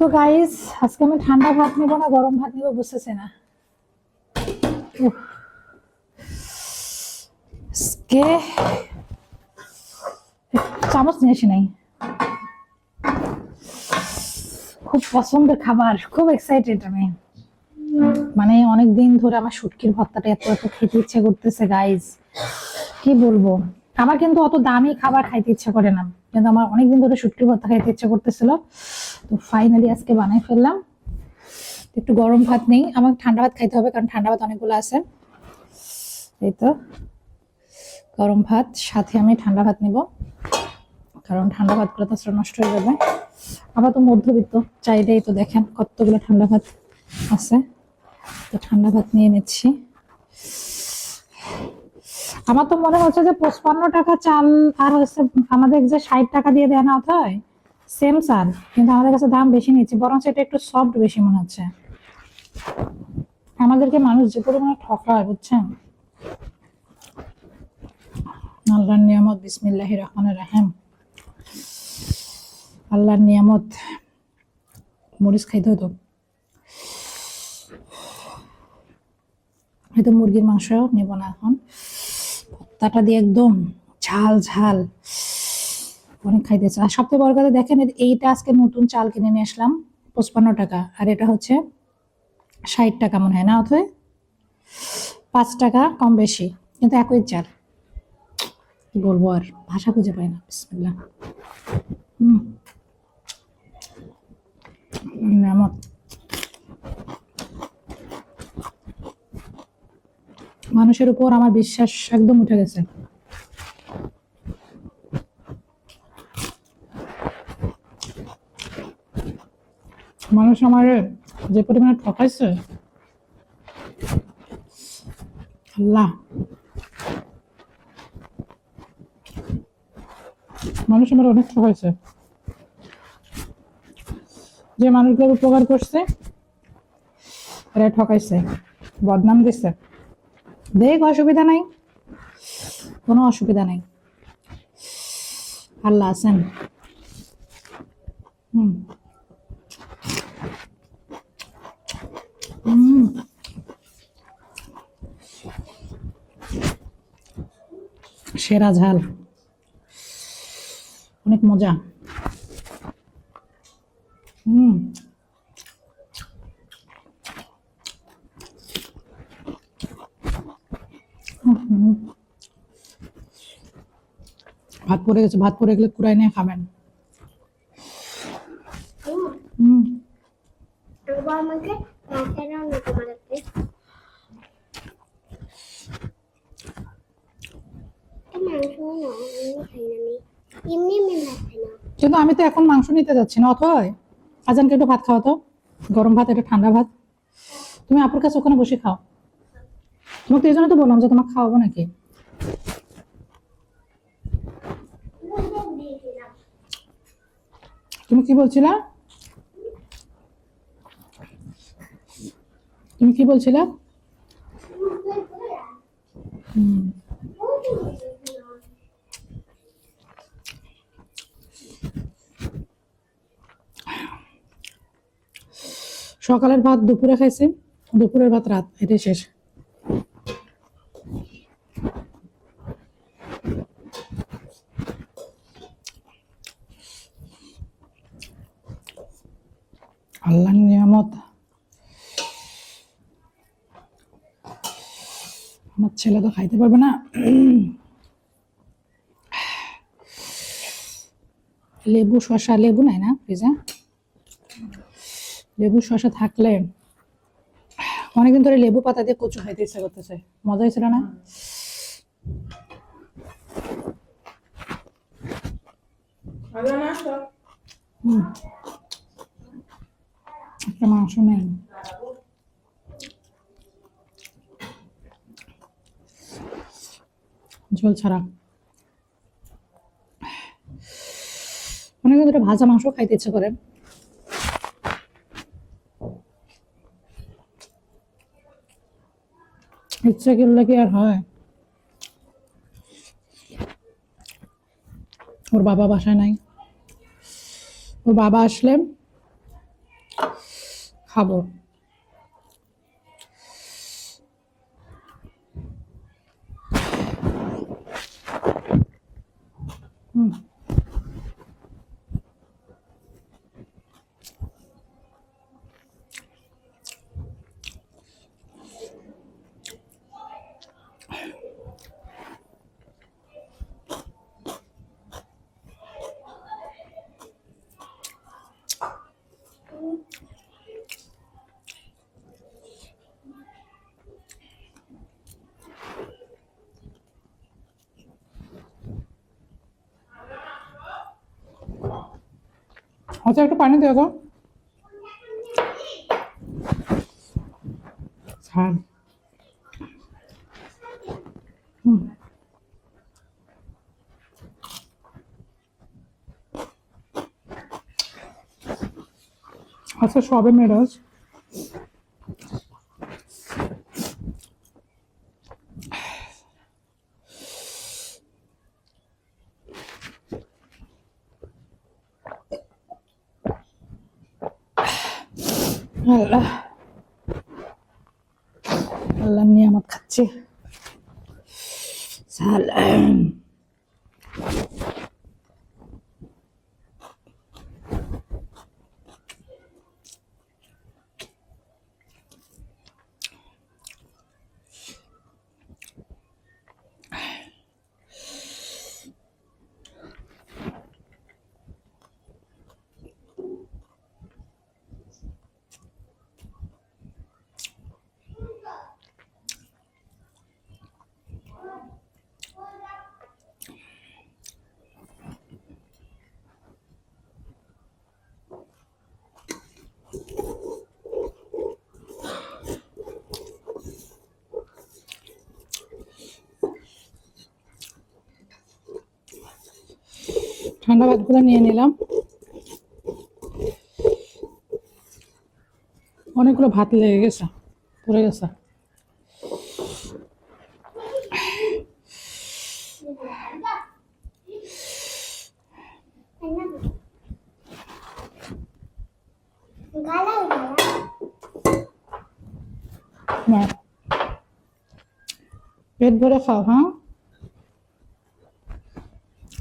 তো গাইস আজকে আমি ঠান্ডা ভাত নিব না, গরম ভাত নিব বুঝতেছি না। চামচ নিয়ে আসি নাই। খুব পছন্দের খাবার, খুব এক্সাইটেড আমি। মানে অনেক দিন ধরে আমার শুটকির ভর্তাটা এত এত খেতে ইচ্ছে করতেছে গাইজ কি বলব? আমার কিন্তু অত দামি খাবার খাইতে ইচ্ছা করে না। কিন্তু আমার অনেকদিন ধরে শুটকির ভর্তা খাইতে ইচ্ছা করতেছিল। তো ফাইনালি আজকে বানাই ফেললাম। একটু গরম ভাত নেই, আমাকে ঠান্ডা ভাত খাইতে হবে কারণ ঠান্ডা ভাত অনেকগুলো আছে। এই তো, গরম ভাত, সাথে আমি ঠান্ডা ভাত নিব। কারণ ঠান্ডা ভাতগুলো তো নষ্ট হয়ে যাবে। আবার তো মধ্যবিত্ত চাইলেই তো দেখেন কতগুলো ঠান্ডা ভাত আছে। তো ঠান্ডা ভাত নিয়ে নিচ্ছি। আমার তো মনে হচ্ছে যে পঁচপান্ন টাকা চাল আর হচ্ছে আমাদের যে ষাট টাকা দিয়ে দেয় না হয় সেম চাল কিন্তু আমাদের কাছে দাম বেশি নিচ্ছে বরং এটা একটু সফট বেশি মনে হচ্ছে। আমাদেরকে মানুষ যে পরিমাণে ঠকায়, বুঝছেন? আল্লাহর নিয়ামত বিসমিল্লাহ রহমান রাহেম। আল্লাহর নিয়ামত। মরিচ খাইতে হতো হয়তো মুরগির মাংস নেব না এখন। ভর্তাটা দিয়ে একদম ঝাল ঝাল। অনেক খাইতেছে আর সবচেয়ে বড় কথা দেখেন, এইটা আজকে নতুন চাল কিনে নিয়ে আসলাম, পঁচপান্ন টাকা। আর এটা হচ্ছে ষাট টাকা মনে হয়, না অথবা পাঁচ টাকা কম বেশি, কিন্তু একই চাল। কি বলব আর, ভাষা খুঁজে পাই না, বিসমিল্লাহ। হুম নিয়ামত মানুষের উপর আমার বিশ্বাস একদম উঠে গেছে। মানুষ আমার যে পরিমাণে ঠকাইছে, আল্লাহ। মানুষ আমার অনেক ঠকাইছে। যে মানুষগুলোর উপকার করছে এরা ঠকাইছে, বদনাম দিচ্ছে দেখ অসুবিধা নাই। কোনো অসুবিধা নাই। আল্লাহ আছেন। সেরা ঝাল। অনেক মজা। হুম। ভাত পড়ে গেছে ভাত পড়ে গেলে কুড়াই নিয়ে খাবেন। হুম। আমাকে কিন্তু আমি তো এখন মাংস নিতে যাচ্ছি না অথয় আজানকে একটু ভাত খাওয়া তো গরম ভাত এটা ঠান্ডা ভাত। তুমি আপুর কাছে ওখানে বসে খাও। তোমাকে এই জন্য তো বললাম যে তোমাকে খাওয়াবো নাকি। তুমি কি বলছিলা? তুমি কি বলছিলা? সকালের ভাত দুপুরে খাইছি। দুপুরের ভাত রাত, এটাই শেষ আল্লাহ নিয়ামত আমার ছেলে তো খাইতে পারবে না। লেবু শসা লেবু নাই না ফ্রিজে? লেবু শসা থাকলে অনেকদিন ধরে লেবু পাতা দিয়ে কচু খাইতে ইচ্ছা করতেছে। মজা হয়েছিল না? মাংস নেই। ঝোল ছাড়া। অনেকদিন ধরে ভাজা মাংস খাইতে ইচ্ছে করে। ইচ্ছা করলে কি আর হয়? ওর বাবা বাসায় নাই। ওর বাবা আসলে খাব। আচ্ছা একটু পানি দেওয়া দাও। হুম। আচ্ছা সবে মেরাজ। আল্লাহ। আল্লাহ নিয়ামত খাচ্ছি। সালাম। ঠান্ডা ভাতগুলো নিয়ে নিলাম। অনেকগুলো ভাত লেগে গেছে পড়ে গেছে। পেট ভরে খাও হ্যাঁ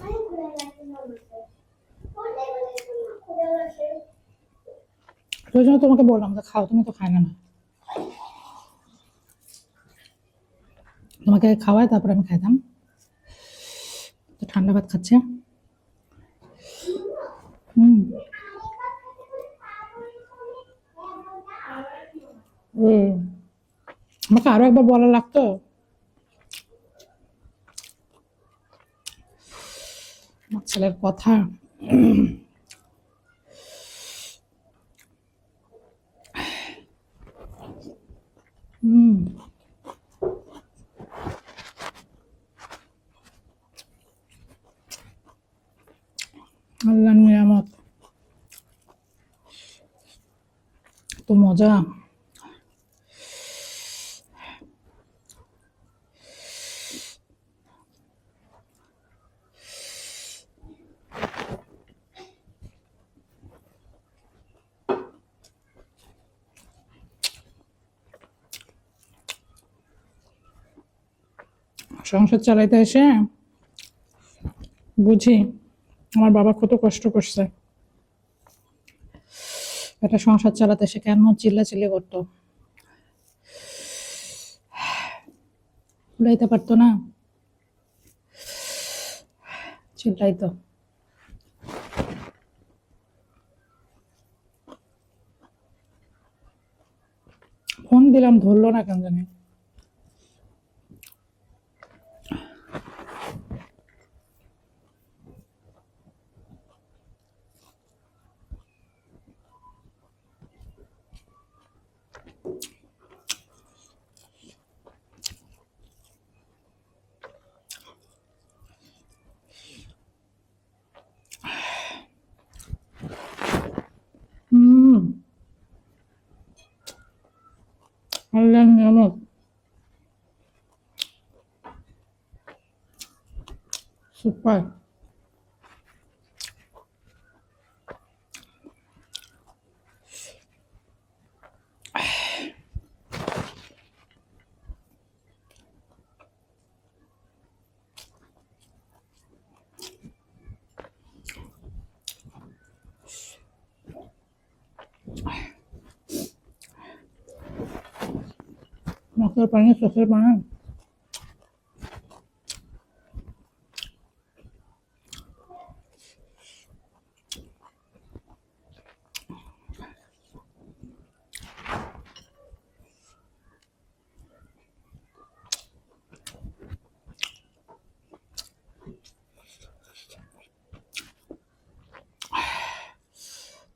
অনেক ঘুরে গেছে মানুষের কোথায় গেছে না ঘুরে গেছে ওই জন্য তোমাকে বললাম যে খাও, তুমি তো খাই না না। তোমাকে খাওয়াই তারপরে আমি খাইতাম। তো ঠান্ডা ভাত খাচ্ছে। আমাকে আরও একবার বলা লাগতো? ছেলের কথা। হুম আল্লাহ নিয়ামত। তো মজা। সংসার চালাইতে এসে বুঝি আমার বাবা কত কষ্ট করছে। একটা সংসার চালাতে এসে কেন চিল্লাচিল্লি করতো? উড়াইতে পারতো না। চিল্লাইতো। ফোন দিলাম, ধরলো না কেন জানি হুম আল্লাহ নিয়ামত সুপার เราเคยไปนี่เคยมา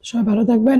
সবাই ভালো থাকবেন